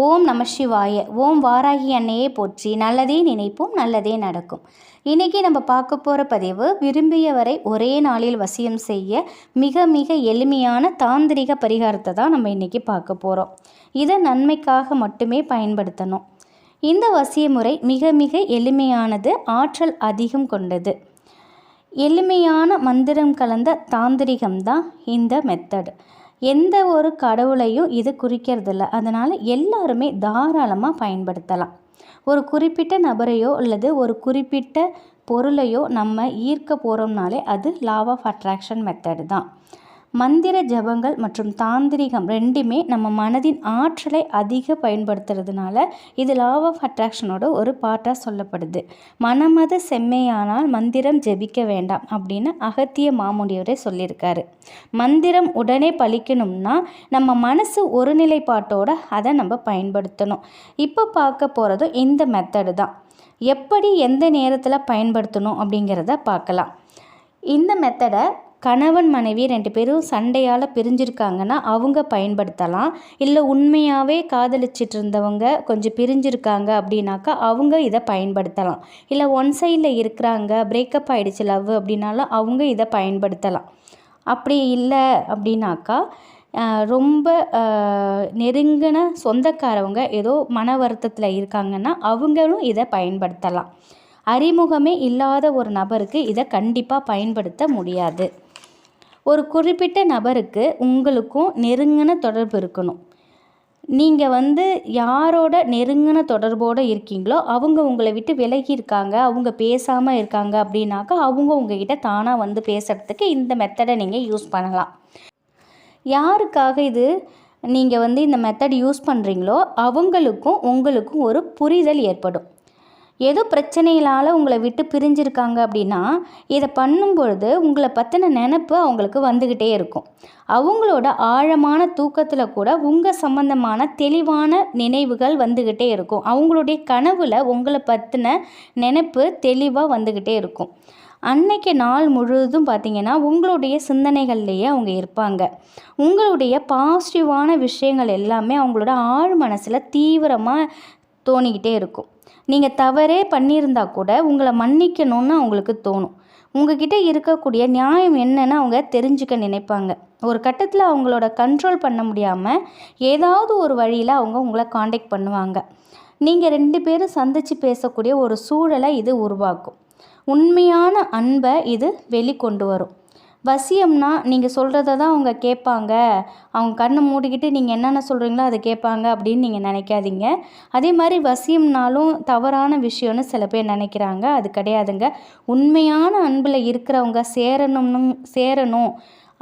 ஓம் நம சிவாய ஓம் வாராகி அன்னையே போற்றி நல்லதே நினைப்போம் நல்லதே நடக்கும். இன்றைக்கி நம்ம பார்க்க போகிற பதிவு விரும்பியவரை ஒரே நாளில் வசியம் செய்ய மிக மிக எளிமையான தாந்திரிக பரிகாரத்தை தான் நம்ம இன்றைக்கி பார்க்க போகிறோம் இதை நன்மைக்காக மட்டுமே பயன்படுத்தணும். இந்த வசிய முறை மிக மிக எளிமையானது ஆற்றல் அதிகம் கொண்டது. எளிமையான மந்திரம் கலந்த தாந்திரிகம் தான் இந்த மெத்தடு எந்த ஒரு கடவுளையும் இது குறிக்கிறதில்ல. அதனால் எல்லாருமே தாராளமாக பயன்படுத்தலாம். ஒரு குறிப்பிட்ட நபரையோ அல்லது ஒரு குறிப்பிட்ட பொருளையோ நம்ம ஈர்க்க போகிறோம்னாலே அது லா ஆஃப் அட்ராக்ஷன் மெத்தடு தான். மந்திர ஜபங்கள் மற்றும் தாந்திரிகம் ரெண்டுமே நம்ம மனதின் ஆற்றலை அதிக பயன்படுத்துறதுனால இது லா ஆஃப் அட்ராக்ஷனோட ஒரு பாட்டாக சொல்லப்படுது. மனமது செம்மையானால் மந்திரம் ஜெபிக்க வேண்டாம் அப்படின்னு அகத்திய மாமுனிவரே சொல்லியிருக்காரு. மந்திரம் உடனே பழிக்கணும்னா நம்ம மனசு ஒருநிலைப்பாட்டோட அதை நம்ம பயன்படுத்தணும். இப்போ பார்க்க போகிறதும் இந்த மெத்தடு தான். எப்படி எந்த நேரத்தில் பயன்படுத்தணும் அப்படிங்கிறத பார்க்கலாம். இந்த மெத்தடை கணவன் மனைவி ரெண்டு பேரும் சண்டையால் பிரிஞ்சிருக்காங்கன்னா அவங்க பயன்படுத்தலாம். இல்லை உண்மையாகவே காதலிச்சிட்டு இருந்தவங்க கொஞ்சம் பிரிஞ்சிருக்காங்க அப்படின்னாக்கா அவங்க இதை பயன்படுத்தலாம். இல்லை ஒன் சைடில் இருக்கிறாங்க பிரேக்கப் ஆகிடுச்சு லவ் அப்படின்னாலும் அவங்க இதை பயன்படுத்தலாம். அப்படி இல்லை அப்படின்னாக்கா ரொம்ப நெருங்கின சொந்தக்காரவங்க ஏதோ மன வருத்தத்தில் இருக்காங்கன்னா அவங்களும் இதை பயன்படுத்தலாம். அறிமுகமே இல்லாத ஒரு நபருக்கு இதை கண்டிப்பாக பயன்படுத்த முடியாது. ஒரு குறிப்பிட்ட நபருக்கு உங்களுக்கும் நெருங்கின தொடர்பு இருக்கணும். நீங்கள் வந்து யாரோட நெருங்கின தொடர்போடு இருக்கீங்களோ அவங்க உங்களை விட்டு விலகி இருக்காங்க அவங்க பேசாமல் இருக்காங்க அப்படின்னாக்கா அவங்க உங்ககிட்ட தானாக வந்து பேசுகிறதுக்கு இந்த மெத்தடை நீங்கள் யூஸ் பண்ணலாம். யாருக்காக இது நீங்கள் வந்து இந்த மெத்தட் யூஸ் பண்ணுறீங்களோ அவங்களுக்கும் உங்களுக்கும் ஒரு புரிதல் ஏற்படும். ஏதோ பிரச்சனைகளால் உங்களை விட்டு பிரிஞ்சிருக்காங்க அப்படின்னா இதை பண்ணும்பொழுது உங்களை பற்றின நினப்பு அவங்களுக்கு வந்துக்கிட்டே இருக்கும். அவங்களோட ஆழமான தூக்கத்தில் கூட உங்கள் சம்மந்தமான தெளிவான நினைவுகள் வந்துக்கிட்டே இருக்கும். அவங்களுடைய கனவில் உங்களை பற்றின நினப்பு தெளிவாக வந்துக்கிட்டே இருக்கும். அன்னைக்கு நாள் முழுவதும் பார்த்திங்கன்னா உங்களுடைய சிந்தனைகள்லேயே அவங்க இருப்பாங்க. உங்களுடைய பாசிட்டிவான விஷயங்கள் எல்லாமே அவங்களோட ஆழ் மனசில் தீவிரமாக தோணிக்கிட்டே இருக்கும். நீங்கள் தவறே பண்ணியிருந்தா கூட உங்களை மன்னிக்கணும்னு அவங்களுக்கு தோணும். உங்ககிட்ட இருக்கக்கூடிய நியாயம் என்னன்னு அவங்க தெரிஞ்சுக்க நினைப்பாங்க. ஒரு கட்டத்தில் அவங்களோட கண்ட்ரோல் பண்ண முடியாமல் ஏதாவது ஒரு வழியில் அவங்க உங்களை காண்டாக்ட் பண்ணுவாங்க. நீங்கள் ரெண்டு பேரும் சந்தித்து பேசக்கூடிய ஒரு சூழலை இது உருவாக்கும். உண்மையான அன்பை இது வெளிக்கொண்டு வரும். வசியம்னா நீங்கள் சொல்கிறத தான் அவங்க கேட்பாங்க. அவங்க கண்ணை மூடிக்கிட்டு நீங்கள் என்னென்ன சொல்கிறீங்களோ அதை கேட்பாங்க அப்படின்னு நீங்கள் நினைக்காதீங்க. அதே மாதிரி வசியம்னாலும் தவறான விஷயம்னு சில பேர் நினைக்கிறாங்க. அது கிடையாதுங்க. உண்மையான அன்பில் இருக்கிறவங்க சேரணும்னு சேரணும்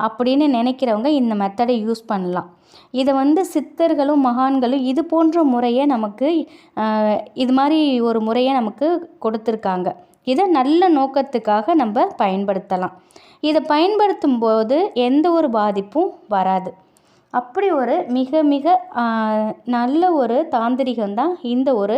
அப்படின்னு நினைக்கிறவங்க இந்த மெத்தடை யூஸ் பண்ணலாம். இதை வந்து சித்தர்களும் மகான்களும் இது போன்ற முறையை நமக்கு இது மாதிரி ஒரு முறையை நமக்கு கொடுத்துருக்காங்க. இதை நல்ல நோக்கத்துக்காக நம்ம பயன்படுத்தலாம். இதை பயன்படுத்தும் போது எந்த ஒரு பாதிப்பும் வராது. அப்படி ஒரு மிக மிக நல்ல ஒரு தாந்திரிகம் தான் இந்த ஒரு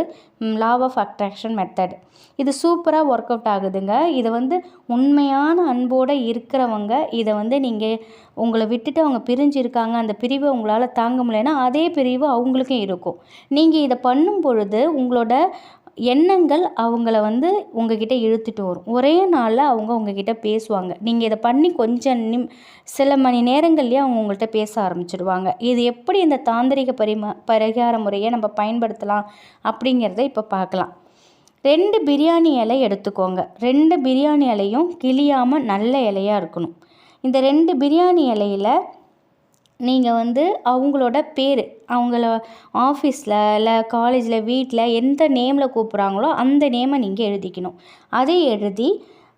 லா ஆஃப் அட்ராக்ஷன் மெத்தட் இது சூப்பராக ஒர்க் அவுட் ஆகுதுங்க. இதை வந்து உண்மையான அன்போடு இருக்கிறவங்க இதை வந்து நீங்கள் உங்களை விட்டுட்டு அவங்க பிரிஞ்சு இருக்காங்க அந்த பிரிவை உங்களால் தாங்க முடியலன்னா அதே பிரிவு அவங்களுக்கும் இருக்கும். நீங்கள் இதை பண்ணும் பொழுது உங்களோட எண்ணங்கள் அவங்கள வந்து உங்ககிட்ட இழுத்துட்டு வரும். ஒரே நாளில் அவங்க உங்ககிட்ட பேசுவாங்க. நீங்கள் இதை பண்ணி கொஞ்சம் நிம் சில மணி நேரங்கள்லேயே அவங்க உங்கள்கிட்ட பேச ஆரம்பிச்சிடுவாங்க இது எப்படி இந்த தாந்திரிக பரிம பரிகார முறையை நம்ம பயன்படுத்தலாம் அப்படிங்கிறத இப்போ பார்க்கலாம். ரெண்டு பிரியாணி இலை எடுத்துக்கோங்க. ரெண்டு பிரியாணி இலையும் கிளியாமல் நல்ல இலையாக இருக்கணும். இந்த ரெண்டு பிரியாணி இலையில் நீங்கள் வந்து அவங்களோட பேர் அவங்கள ஆஃபீஸில் இல்லை காலேஜில் வீட்டில் எந்த நேமில் கூப்பிட்றாங்களோ அந்த நேமை நீங்கள் எழுதிக்கணும். அதை எழுதி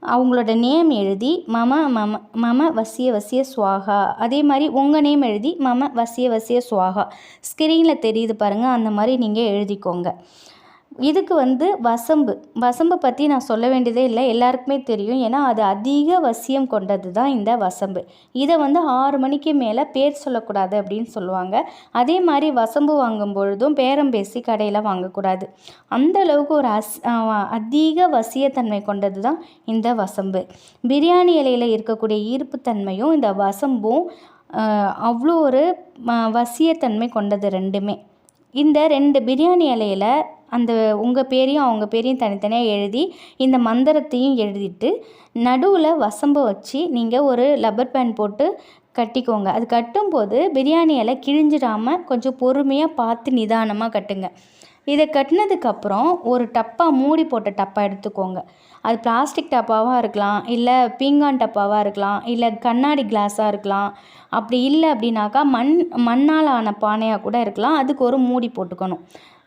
அவங்களோட நேம் எழுதி மம மம மம வசிய வசிய சுவாகா. அதே மாதிரி உங்கள் நேம் எழுதி மம வசிய வசிய சுவாகா. ஸ்க்ரீனில் தெரியுது பாருங்கள் அந்த மாதிரி நீங்கள் எழுதிக்கோங்க. இதுக்கு வந்து வசம்பு. வசம்பு பற்றி நான் சொல்ல வேண்டியதே இல்லை. எல்லாருக்குமே தெரியும். ஏன்னா அது அதிக வசியம் கொண்டது தான் இந்த வசம்பு. இதை வந்து ஆறு மணிக்கு மேலே பேர் சொல்லக்கூடாது அப்படின்னு சொல்லுவாங்க. அதே மாதிரி வசம்பு வாங்கும் பொழுதும் பேரம் பேசி கடையில் வாங்கக்கூடாது. அந்த அளவுக்கு ஒரு அஸ் அதிக வசியத்தன்மை கொண்டது தான் இந்த வசம்பு. பிரியாணி இலையில் இருக்கக்கூடிய ஈர்ப்புத்தன்மையும் இந்த வசம்பும் அவ்வளோ ஒரு வசியத்தன்மை கொண்டது ரெண்டுமே. இந்த ரெண்டு பிரியாணி இலையில அந்த உங்கள் பேரையும் அவங்க பேரையும் தனித்தனியாக எழுதி இந்த மந்திரத்தையும் எழுதிட்டு நடுவில் வசம்பை வச்சு நீங்கள் ஒரு லப்பர் பேண்ட் போட்டு கட்டிக்கோங்க. அது கட்டும்போது பிரியாணி இலை கிழிஞ்சிடாமல் கொஞ்சம் பொறுமையாக பார்த்து நிதானமாக கட்டுங்க. இதை கட்டினதுக்கப்புறம் ஒரு டப்பா மூடி போட்ட டப்பா எடுத்துக்கோங்க. அது பிளாஸ்டிக் டப்பாவாக இருக்கலாம் இல்லை பீங்கான் டப்பாவாக இருக்கலாம் இல்லை கண்ணாடி கிளாஸாக இருக்கலாம். அப்படி இல்லை அப்படின்னாக்கா மண் மண்ணால் ஆன பானையாக கூட இருக்கலாம். அதுக்கு ஒரு மூடி போட்டுக்கணும்.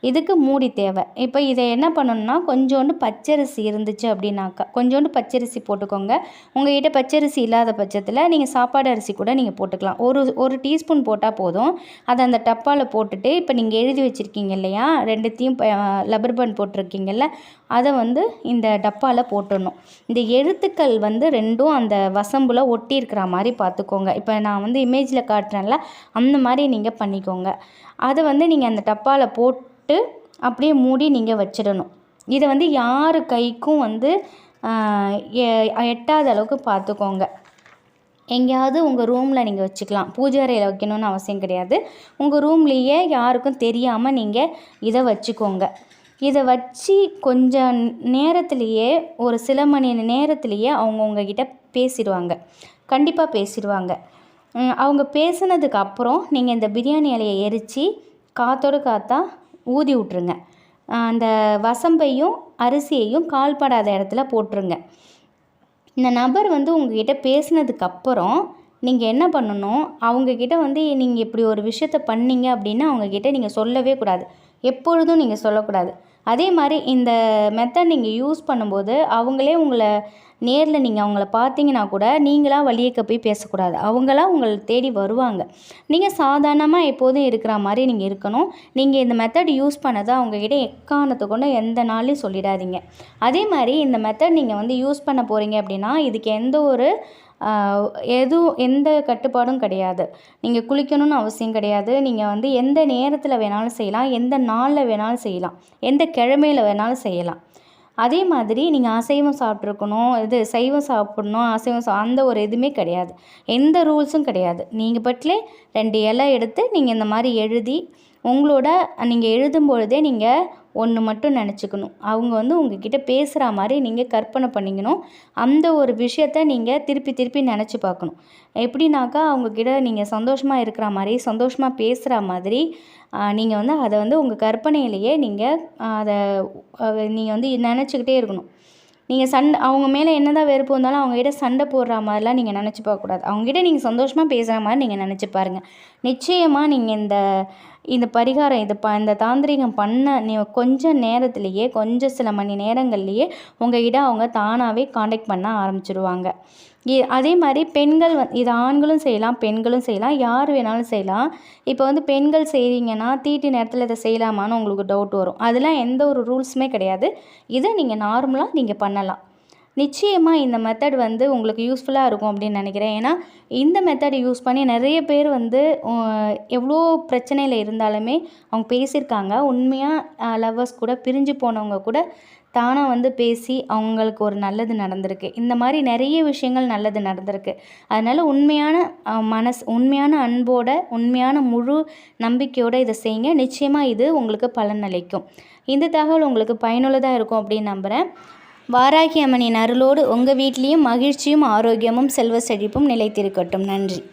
இதுக்கு மூடி தேவை. இப்போ இதை என்ன பண்ணணும்னா கொஞ்சோண்டு பச்சரிசி இருந்துச்சு அப்படின்னாக்கா கொஞ்சோண்டு பச்சரிசி போட்டுக்கோங்க. உங்கள்கிட்ட பச்சரிசி இல்லாத பட்சத்தில் நீங்கள் சாப்பாடு அரிசி கூட நீங்கள் போட்டுக்கலாம். ஒரு ஒரு டீஸ்பூன் போட்டால் போதும். அதை அந்த டப்பாவில் போட்டுட்டு இப்போ நீங்கள் எழுதி வச்சுருக்கீங்க இல்லையா ரெண்டுத்தையும் லப்பர் பேண்ட் போட்டிருக்கீங்கல்ல அதை வந்து இந்த டப்பாவில் போட்டுடணும். இந்த எழுத்துக்கள் வந்து ரெண்டும் அந்த வசம்பில் ஒட்டி இருக்கிற மாதிரி பார்த்துக்கோங்க இப்போ நான் வந்து இமேஜில் காட்டுறேன்ல அந்த மாதிரி நீங்கள் பண்ணிக்கோங்க. அதை வந்து நீங்கள் அந்த டப்பாவில் போட்டு அப்படியே மூடி நீங்கள் வச்சிடணும். இதை வந்து யார் கைக்கும் வந்து எட்டாத அளவுக்கு பார்த்துக்கோங்க எங்கேயாவது உங்கள் ரூமில் நீங்கள் வச்சுக்கலாம். பூஜை அறையில் வைக்கணும்னு அவசியம் கிடையாது. உங்கள் ரூம்லேயே யாருக்கும் தெரியாமல் நீங்கள் இதை வச்சுக்கோங்க. இதை வச்சு கொஞ்சம் நேரத்துலேயே ஒரு சில மணி நேரத்துலேயே அவங்க உங்ககிட்ட பேசிடுவாங்க. கண்டிப்பாக பேசிடுவாங்க. அவங்க பேசுனதுக்கப்புறம் நீங்கள் இந்த பிரியாணி இலையை எரித்து காற்றோடு காத்தா ஊதி விட்ருங்க அந்த வசம்பையும் அரிசியையும் கால்படாத இடத்துல போட்டுருங்க. இந்த நபர் வந்து உங்ககிட்ட பேசினதுக்கப்புறம் நீங்கள் என்ன பண்ணணும்? அவங்கக்கிட்ட வந்து நீங்கள் இப்படி ஒரு விஷயத்த பண்ணீங்க அப்படின்னா அவங்கக்கிட்ட நீங்கள் சொல்லவே கூடாது. எப்பொழுதும் நீங்கள் சொல்லக்கூடாது. அதே மாதிரி இந்த மெத்தட் நீங்கள் யூஸ் பண்ணும்போது அவங்களே உங்களை நேரில் நீங்கள் அவங்கள பார்த்தீங்கன்னா கூட நீங்களாக வழியக்க போய் பேசக்கூடாது. அவங்களா உங்களை தேடி வருவாங்க. நீங்கள் சாதாரணமாக எப்போதும் இருக்கிற மாதிரி நீங்கள் இருக்கணும். நீங்கள் இந்த மெத்தட் யூஸ் பண்ணதை அவங்கக்கிட்ட எக்காரணத்தை கொண்டு எந்த நாளையும் சொல்லிடாதீங்க. அதே மாதிரி இந்த மெத்தட் நீங்கள் வந்து யூஸ் பண்ண போகிறீங்க அப்படின்னா இதுக்கு எந்த ஒரு எதுவும் எந்த கட்டுப்பாடும் கிடையாது. நீங்கள் குளிக்கணும்னு அவசியம் கிடையாது. நீங்கள் வந்து எந்த நேரத்தில் வேணாலும் செய்யலாம். எந்த நாளில் வேணாலும் செய்யலாம். எந்த கிழமையில் வேணாலும் செய்யலாம். அதே மாதிரி நீங்கள் அசைவம் சாப்பிட்ருக்கணும் இது சைவம் சாப்பிட்ணும் அசைவம் சா அந்த ஒரு இதுவுமே கிடையாது. எந்த ரூல்ஸும் கிடையாது. நீங்கள் பட்டிலே ரெண்டு இலை எடுத்து நீங்கள் இந்த மாதிரி எழுதி உங்களோட நீங்கள் எழுதும் பொழுதே நீங்கள் ஒன்று மட்டும் நினச்சிக்கணும். அவங்க வந்து உங்ககிட்ட பேசுகிற மாதிரி நீங்கள் கற்பனை பண்ணிக்கணும். அந்த ஒரு விஷயத்த நீங்கள் திருப்பி திருப்பி நினச்சி பார்க்கணும். எப்படின்னாக்கா அவங்கக்கிட்ட நீங்கள் சந்தோஷமாக இருக்கிற மாதிரி சந்தோஷமாக பேசுகிற மாதிரி நீங்கள் வந்து அதை வந்து உங்கள் கற்பனையிலேயே நீங்கள் அதை நீங்கள் வந்து நினச்சிக்கிட்டே இருக்கணும். நீங்கள் சண்டை அவங்க மேலே என்னதான் வெறுப்பு வந்தாலும் அவங்ககிட்ட சண்டை போடுற மாதிரிலாம் நீங்கள் நினச்சி பார்க்கக்கூடாது. அவங்ககிட்ட நீங்கள் சந்தோஷமாக பேசுகிற மாதிரி நீங்கள் நினச்சி பாருங்கள் நிச்சயமாக நீங்கள் இந்த இந்த பரிகாரம் இது ப இந்த தாந்திரிகம் பண்ண நீ கொஞ்சம் நேரத்துலேயே கொஞ்சம் சில மணி நேரங்கள்லேயே உங்ககிட்ட அவங்க தானாகவே காண்டாக்ட் பண்ண ஆரம்பிச்சிடுவாங்க அதே மாதிரி பெண்கள் வந் இது ஆண்களும் செய்யலாம் பெண்களும் செய்யலாம் யார் வேணாலும் செய்யலாம். இப்போ வந்து பெண்கள் செய்கிறீங்கன்னா தீட்டு நேரத்தில் இதை செய்யலாமான்னு உங்களுக்கு டவுட் வரும். அதெல்லாம் எந்த ஒரு ரூல்ஸுமே கிடையாது. இதை நீங்கள் நார்மலாக நீங்கள் பண்ணலாம். நிச்சயமாக இந்த மெத்தட் வந்து உங்களுக்கு யூஸ்ஃபுல்லாக இருக்கும் அப்படின்னு நினைக்கிறேன். ஏன்னா இந்த மெத்தட் யூஸ் பண்ணி நிறைய பேர் வந்து எவ்வளோ பிரச்சனையில் இருந்தாலுமே அவங்க பேசியிருக்காங்க. உண்மையாக லவ்வர்ஸ் கூட பிரிஞ்சு போனவங்க கூட தானாக வந்து பேசி அவங்களுக்கு ஒரு நல்லது நடந்திருக்கு. இந்த மாதிரி நிறைய விஷயங்கள் நல்லது நடந்திருக்கு. அதனால் உண்மையான மனஸ் உண்மையான அன்போட உண்மையான முழு நம்பிக்கையோடு இதை செய்யுங்க. நிச்சயமாக இது உங்களுக்கு பலன் அளிக்கும். இந்த தகவல் உங்களுக்கு பயனுள்ளதாக இருக்கும் அப்படின்னு நம்புகிறேன் வாராகி அம்மனின் அருளோடு உங்கள் வீட்லேயும் மகிழ்ச்சியும் ஆரோக்கியமும் செல்வ செழிப்பும் நிலைத்திருக்கட்டும். நன்றி.